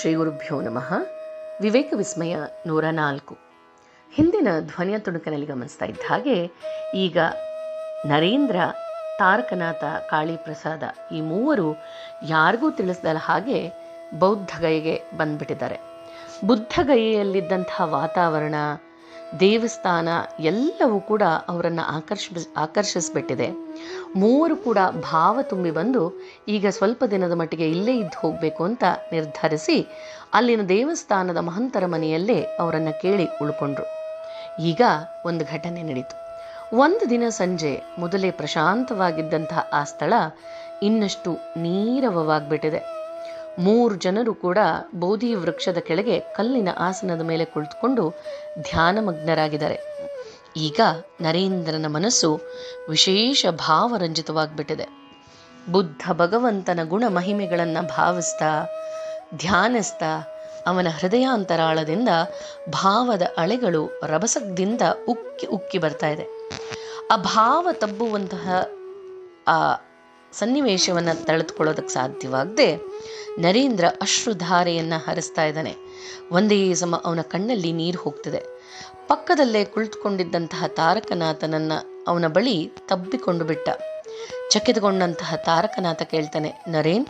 ಶ್ರೀ ಗುರುಭ್ಯೋ ನಮಃ. ವಿವೇಕ ವಿಸ್ಮಯ ನೂರ ನಾಲ್ಕು. ಹಿಂದಿನ ಧ್ವನಿಯ ತುಣುಕಿನಲ್ಲಿ ಗಮನಿಸ್ತಾ ಇದ್ದ ಹಾಗೆ ಈಗ ನರೇಂದ್ರ, ತಾರಕನಾಥ, ಕಾಳಿಪ್ರಸಾದ ಈ ಮೂವರು ಯಾರಿಗೂ ತಿಳಿಸ್ದಲ್ಲ ಹಾಗೆ ಬೌದ್ಧಗಯೆಗೆ ಬಂದ್ಬಿಟ್ಟಿದ್ದಾರೆ. ಬುದ್ಧಗಯೆಯಲ್ಲಿದ್ದಂತಹ ವಾತಾವರಣ ದೇವಸ್ಥಾನ ಎಲ್ಲವೂ ಕೂಡ ಅವರನ್ನು ಆಕರ್ಷ, ಆಕರ್ಷಿಸ್ಬಿಟ್ಟಿದೆ. ಮೂವರು ಕೂಡ ಭಾವ ತುಂಬಿ ಬಂದು ಈಗ ಸ್ವಲ್ಪ ದಿನದ ಮಟ್ಟಿಗೆ ಇಲ್ಲೇ ಇದ್ದು ಹೋಗಬೇಕು ಅಂತ ನಿರ್ಧರಿಸಿ ಅಲ್ಲಿನ ದೇವಸ್ಥಾನದ ಮಹಂತರ ಮನೆಯಲ್ಲೇ ಅವರನ್ನು ಕೇಳಿ ಉಳ್ಕೊಂಡ್ರು. ಈಗ ಒಂದು ಘಟನೆ ನಡೀತು. ಒಂದು ದಿನ ಸಂಜೆ ಮೊದಲೇ ಪ್ರಶಾಂತವಾಗಿದ್ದಂತಹ ಆ ಸ್ಥಳ ಇನ್ನಷ್ಟು ನೀರವವಾಗ್ಬಿಟ್ಟಿದೆ. ಮೂರು ಜನರು ಕೂಡ ಬೋಧಿ ವೃಕ್ಷದ ಕೆಳಗೆ ಕಲ್ಲಿನ ಆಸನದ ಮೇಲೆ ಕುಳಿತುಕೊಂಡು ಧ್ಯಾನಮಗ್ನರಾಗಿದ್ದಾರೆ. ಈಗ ನರೇಂದ್ರನ ಮನಸ್ಸು ವಿಶೇಷ ಭಾವರಂಜಿತವಾಗ್ಬಿಟ್ಟಿದೆ. ಬುದ್ಧ ಭಗವಂತನ ಗುಣ ಮಹಿಮೆಗಳನ್ನು ಭಾವಿಸ್ತಾ, ಧ್ಯಾನಿಸ್ತಾ, ಅವನ ಹೃದಯಾಂತರಾಳದಿಂದ ಭಾವದ ಅಳೆಗಳು ರಭಸದಿಂದ ಉಕ್ಕಿ ಉಕ್ಕಿ ಬರ್ತಾ ಇದೆ. ಆ ಭಾವ ತಬ್ಬುವಂತಹ, ಆ ಸನ್ನಿವೇಶವನ್ನು ತಳೆದುಕೊಳ್ಳೋದಕ್ಕೆ ಸಾಧ್ಯವಾಗದೆ ನರೇಂದ್ರ ಅಶ್ರುಧಾರೆಯನ್ನು ಹರಿಸ್ತಾ ಇದ್ದಾನೆ. ಒಂದೇ ಸಮ ಅವನ ಕಣ್ಣಲ್ಲಿ ನೀರು ಹೋಗ್ತಿದೆ. ಪಕ್ಕದಲ್ಲೇ ಕುಳಿತುಕೊಂಡಿದ್ದಂತಹ ತಾರಕನಾಥನನ್ನು ಅವನ ಬಳಿ ತಬ್ಬಿಕೊಂಡು ಬಿಟ್ಟ. ಚಕಿತಗೊಂಡಂತಹ ತಾರಕನಾಥ ಕೇಳ್ತಾನೆ, ನರೇನ್,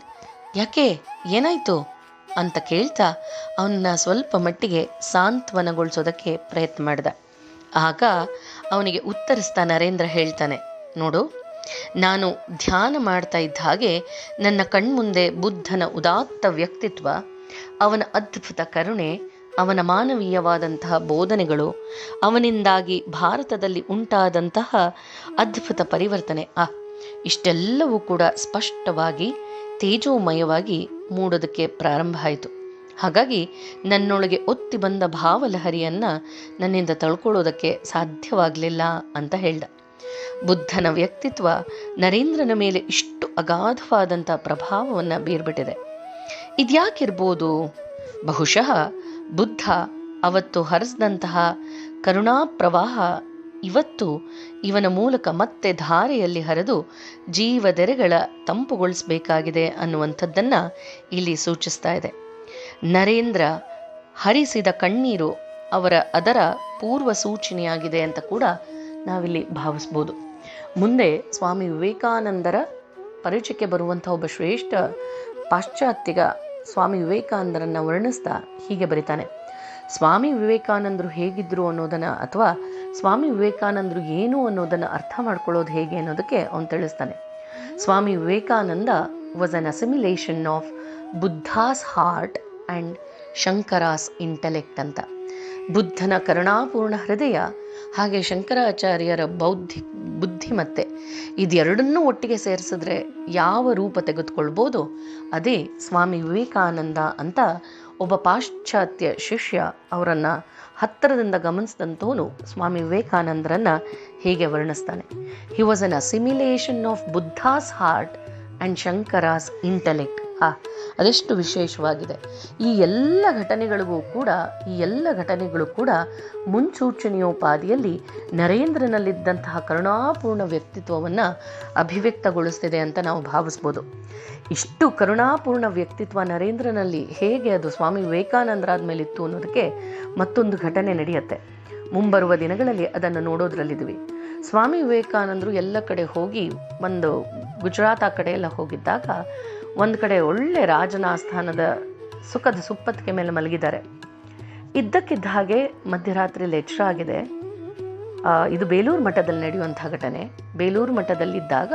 ಯಾಕೆ? ಏನಾಯ್ತು? ಅಂತ ಕೇಳ್ತಾ ಅವನನ್ನ ಸ್ವಲ್ಪ ಮಟ್ಟಿಗೆ ಸಾಂತ್ವನಗೊಳಿಸೋದಕ್ಕೆ ಪ್ರಯತ್ನ ಮಾಡಿದ. ಆಗ ಅವನಿಗೆ ಉತ್ತರಿಸ್ತಾ ನರೇಂದ್ರ ಹೇಳ್ತಾನೆ, ನೋಡು ನಾನು ಧ್ಯಾನ ಮಾಡ್ತಾ ಇದ್ದ ಹಾಗೆ ನನ್ನ ಕಣ್ಮುಂದೆ ಬುದ್ಧನ ಉದಾತ್ತ ವ್ಯಕ್ತಿತ್ವ, ಅವನ ಅದ್ಭುತ ಕರುಣೆ, ಅವನ ಮಾನವೀಯವಾದಂತಹ ಬೋಧನೆಗಳು, ಅವನಿಂದಾಗಿ ಭಾರತದಲ್ಲಿ ಉಂಟಾದಂತಹ ಅದ್ಭುತ ಪರಿವರ್ತನೆ. ಆ, ಇಷ್ಟೆಲ್ಲವೂ ಕೂಡ ಸ್ಪಷ್ಟವಾಗಿ, ತೇಜೋಮಯವಾಗಿ ಮೂಡೋದಕ್ಕೆ ಪ್ರಾರಂಭ ಆಯಿತು. ಹಾಗಾಗಿ ನನ್ನೊಳಗೆ ಒತ್ತಿ ಬಂದ ಭಾವಲಹರಿಯನ್ನು ನನ್ನಿಂದ ತಳ್ಕೊಳ್ಳೋದಕ್ಕೆ ಸಾಧ್ಯವಾಗಲಿಲ್ಲ ಅಂತ ಹೇಳ್ದ. ಬುದ್ಧನ ವ್ಯಕ್ತಿತ್ವ ನರೇಂದ್ರನ ಮೇಲೆ ಇಷ್ಟು ಅಗಾಧವಾದಂಥ ಪ್ರಭಾವವನ್ನು ಬೀರ್ಬಿಟ್ಟಿದೆ. ಇದ್ಯಾಕಿರ್ಬೋದು? ಬಹುಶಃ ಬುದ್ಧ ಅವತ್ತು ಹರಿಸಿದಂತಹ ಕರುಣಾ ಪ್ರವಾಹ ಇವತ್ತು ಇವನ ಮೂಲಕ ಮತ್ತೆ ಧಾರೆಯಲ್ಲಿ ಹರಿದು ಜೀವದೆರೆಗಳ ತಂಪುಗೊಳಿಸಬೇಕಾಗಿದೆ ಅನ್ನುವಂಥದ್ದನ್ನು ಇಲ್ಲಿ ಸೂಚಿಸ್ತಾ ಇದೆ. ನರೇಂದ್ರ ಹರಿಸಿದ ಕಣ್ಣೀರು ಅವರ ಅದರ ಪೂರ್ವ ಸೂಚನೆಯಾಗಿದೆ ಅಂತ ಕೂಡ ನಾವಿಲ್ಲಿ ಭಾವಿಸ್ಬೋದು. ಮುಂದೆ ಸ್ವಾಮಿ ವಿವೇಕಾನಂದರ ಪರಿಚಯಕ್ಕೆ ಬರುವಂಥ ಒಬ್ಬ ಶ್ರೇಷ್ಠ ಪಾಶ್ಚಾತ್ಯಗ ಸ್ವಾಮಿ ವಿವೇಕಾನಂದರನ್ನು ವರ್ಣಿಸ್ತಾ ಹೀಗೆ ಬರೀತಾನೆ. ಸ್ವಾಮಿ ವಿವೇಕಾನಂದರು ಹೇಗಿದ್ರು ಅನ್ನೋದನ್ನು ಅಥವಾ ಸ್ವಾಮಿ ವಿವೇಕಾನಂದರು ಏನು ಅನ್ನೋದನ್ನು ಅರ್ಥ ಮಾಡ್ಕೊಳ್ಳೋದು ಹೇಗೆ ಅನ್ನೋದಕ್ಕೆ ಅವನು ತಿಳಿಸ್ತಾನೆ. Swami Vivekananda was an assimilation of Buddha's heart and Shankara's intellect ಅಂತ. ಬುದ್ಧನ ಕರುಣಾಪೂರ್ಣ ಹೃದಯ ಹಾಗೆ ಶಂಕರಾಚಾರ್ಯರ ಬೌದ್ಧಿ, ಬುದ್ಧಿಮತ್ತೆ ಇದೆರಡನ್ನೂ ಒಟ್ಟಿಗೆ ಸೇರಿಸಿದ್ರೆ ಯಾವ ರೂಪ ತೆಗೆದುಕೊಳ್ಬೋದು? ಅದೇ ಸ್ವಾಮಿ ವಿವೇಕಾನಂದ ಅಂತ ಒಬ್ಬ ಪಾಶ್ಚಾತ್ಯ ಶಿಷ್ಯ ಅವರನ್ನು ಹತ್ತಿರದಿಂದ ಗಮನಿಸಿದಂಥವನು ಸ್ವಾಮಿ ವಿವೇಕಾನಂದರನ್ನು ಹೀಗೆ ವರ್ಣಿಸ್ತಾನೆ. He was an assimilation of Buddha's heart and Shankara's intellect ಹಾ, ಅದೆಷ್ಟು ವಿಶೇಷವಾಗಿದೆ. ಈ ಎಲ್ಲ ಘಟನೆಗಳಿಗೂ ಕೂಡ, ಈ ಎಲ್ಲ ಘಟನೆಗಳು ಕೂಡ ಮುನ್ಸೂಚನೆಯೋಪಾದಿಯಲ್ಲಿ ನರೇಂದ್ರನಲ್ಲಿದ್ದಂತಹ ಕರುಣಾಪೂರ್ಣ ವ್ಯಕ್ತಿತ್ವವನ್ನು ಅಭಿವ್ಯಕ್ತಗೊಳಿಸ್ತಿದೆ ಅಂತ ನಾವು ಭಾವಿಸ್ಬೋದು. ಇಷ್ಟು ಕರುಣಾಪೂರ್ಣ ವ್ಯಕ್ತಿತ್ವ ನರೇಂದ್ರನಲ್ಲಿ ಹೇಗೆ ಅದು ಸ್ವಾಮಿ ವಿವೇಕಾನಂದರಾದ ಮೇಲೆ ಇತ್ತು ಅನ್ನೋದಕ್ಕೆ ಮತ್ತೊಂದು ಘಟನೆ ನಡೆಯುತ್ತೆ. ಮುಂಬರುವ ದಿನಗಳಲ್ಲಿ ಅದನ್ನು ನೋಡೋದ್ರಲ್ಲಿದ್ವಿ ಸ್ವಾಮಿ ವಿವೇಕಾನಂದರು ಎಲ್ಲ ಕಡೆ ಹೋಗಿ ಒಂದು ಗುಜರಾತ್ ಆ ಕಡೆ ಎಲ್ಲ ಹೋಗಿದ್ದಾಗ ಒಂದು ಕಡೆ ಒಳ್ಳೆ ರಾಜನ ಆಸ್ಥಾನದ ಸುಖದ ಸುಪ್ಪತ್ತಿಗೆ ಮೇಲೆ ಮಲಗಿದ್ದಾರೆ. ಇದ್ದಕ್ಕಿದ್ದ ಹಾಗೆ ಮಧ್ಯರಾತ್ರಿಯಲ್ಲಿ ಎಚ್ಚರ ಆಗಿದೆ. ಇದು ಬೇಲೂರು ಮಠದಲ್ಲಿ ನಡೆಯುವಂಥ ಘಟನೆ. ಬೇಲೂರು ಮಠದಲ್ಲಿದ್ದಾಗ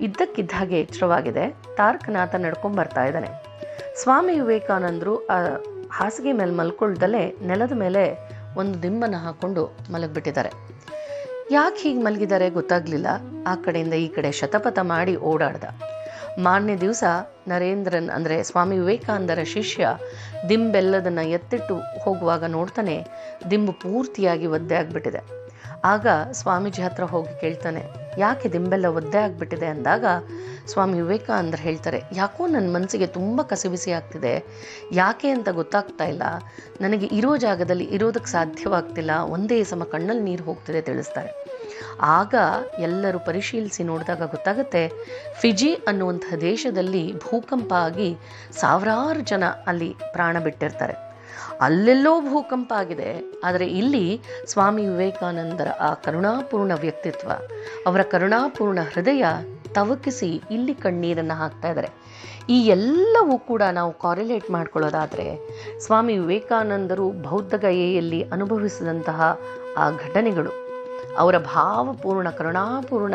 ಇದ್ದಕ್ಕಿದ್ದ ಹಾಗೆ ಎಚ್ಚರವಾಗಿದೆ. ತಾರಕನಾಥ ನಡ್ಕೊಂಬರ್ತಾ ಇದ್ದಾನೆ. ಸ್ವಾಮಿ ವಿವೇಕಾನಂದರು ಹಾಸಿಗೆ ಮೇಲೆ ಮಲ್ಕೊಳ್ದಲೇ ನೆಲದ ಮೇಲೆ ಒಂದು ದಿಂಬನ್ನು ಹಾಕ್ಕೊಂಡು ಮಲಗಿಬಿಟ್ಟಿದ್ದಾರೆ. ಯಾಕೆ ಹೀಗೆ ಮಲಗಿದ್ದಾರೆ ಗೊತ್ತಾಗಲಿಲ್ಲ. ಆ ಕಡೆಯಿಂದ ಈ ಕಡೆ ಶತಪಥ ಮಾಡಿ ಓಡಾಡ್ದ. ಮಾರನೇ ದಿವಸ ನರೇಂದ್ರನ್, ಅಂದರೆ ಸ್ವಾಮಿ ವಿವೇಕಾನಂದರ ಶಿಷ್ಯ ದಿಂಬೆಲ್ಲದನ್ನು ಎತ್ತಿಟ್ಟು ಹೋಗುವಾಗ ನೋಡ್ತಾನೆ ದಿಂಬು ಪೂರ್ತಿಯಾಗಿ ಒದ್ದೆ ಆಗಿಬಿಟ್ಟಿದೆ. ಆಗ ಸ್ವಾಮೀಜಿ ಹತ್ರ ಹೋಗಿ ಕೇಳ್ತಾನೆ, ಯಾಕೆ ದಿಂಬೆಲ್ಲ ಒದ್ದೆ ಆಗಿಬಿಟ್ಟಿದೆ? ಅಂದಾಗ ಸ್ವಾಮಿ ವಿವೇಕಾನಂದ ಹೇಳ್ತಾರೆ, ಯಾಕೋ ನನ್ನ ಮನಸ್ಸಿಗೆ ತುಂಬ ಕಸಿಬಿಸಿ ಆಗ್ತಿದೆ. ಯಾಕೆ ಅಂತ ಗೊತ್ತಾಗ್ತಾ ಇಲ್ಲ. ನನಗೆ ಇರೋ ಜಾಗದಲ್ಲಿ ಇರೋದಕ್ಕೆ ಸಾಧ್ಯವಾಗ್ತಿಲ್ಲ. ಒಂದೇ ಸಮ ಕಣ್ಣಲ್ಲಿ ನೀರು ಹೋಗ್ತಿದೆ, ತಿಳಿಸ್ತಾರೆ. ಆಗ ಎಲ್ಲರೂ ಪರಿಶೀಲಿಸಿ ನೋಡಿದಾಗ ಗೊತ್ತಾಗುತ್ತೆ ಫಿಜಿ ಅನ್ನುವಂಥ ದೇಶದಲ್ಲಿ ಭೂಕಂಪ ಆಗಿ ಸಾವಿರಾರು ಜನ ಅಲ್ಲಿ ಪ್ರಾಣ ಬಿಟ್ಟಿರ್ತಾರೆ. ಅಲ್ಲೆಲ್ಲೋ ಭೂಕಂಪ ಆಗಿದೆ. ಆದರೆ ಇಲ್ಲಿ ಸ್ವಾಮಿ ವಿವೇಕಾನಂದರ ಆ ಕರುಣಾಪೂರ್ಣ ವ್ಯಕ್ತಿತ್ವ, ಅವರ ಕರುಣಾಪೂರ್ಣ ಹೃದಯ ತವಕಿಸಿ ಇಲ್ಲಿ ಕಣ್ಣೀರನ್ನು ಹಾಕ್ತಾ ಇದ್ದಾರೆ. ಈ ಎಲ್ಲವೂ ಕೂಡ ನಾವು ಕಾರಿಲೇಟ್ ಮಾಡ್ಕೊಳ್ಳೋದಾದರೆ ಸ್ವಾಮಿ ವಿವೇಕಾನಂದರು ಬೌದ್ಧಗಯೆಯಲ್ಲಿ ಅನುಭವಿಸಿದಂತಹ ಆ ಘಟನೆಗಳು. ಅವರ ಭಾವಪೂರ್ಣ, ಕರುಣಾಪೂರ್ಣ,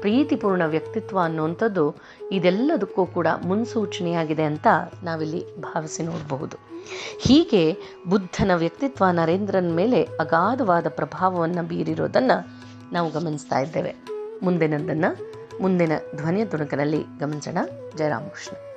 ಪ್ರೀತಿಪೂರ್ಣ ವ್ಯಕ್ತಿತ್ವ ಅನ್ನುವಂಥದ್ದು ಇದೆಲ್ಲದಕ್ಕೂ ಕೂಡ ಮುನ್ಸೂಚನೆಯಾಗಿದೆ ಅಂತ ನಾವಿಲ್ಲಿ ಭಾವಿಸಿ ನೋಡಬಹುದು. ಹೀಗೆ ಬುದ್ಧನ ವ್ಯಕ್ತಿತ್ವ ನರೇಂದ್ರನ ಮೇಲೆ ಅಗಾಧವಾದ ಪ್ರಭಾವವನ್ನು ಬೀರಿರೋದನ್ನು ನಾವು ಗಮನಿಸ್ತಾ ಇದ್ದೇವೆ. ಮುಂದಿನದನ್ನು ಮುಂದಿನ ಧ್ವನಿಯ ತುಣುಕಿನಲ್ಲಿ ಗಮನಿಸೋಣ. ಜಯರಾಮಕೃಷ್ಣ.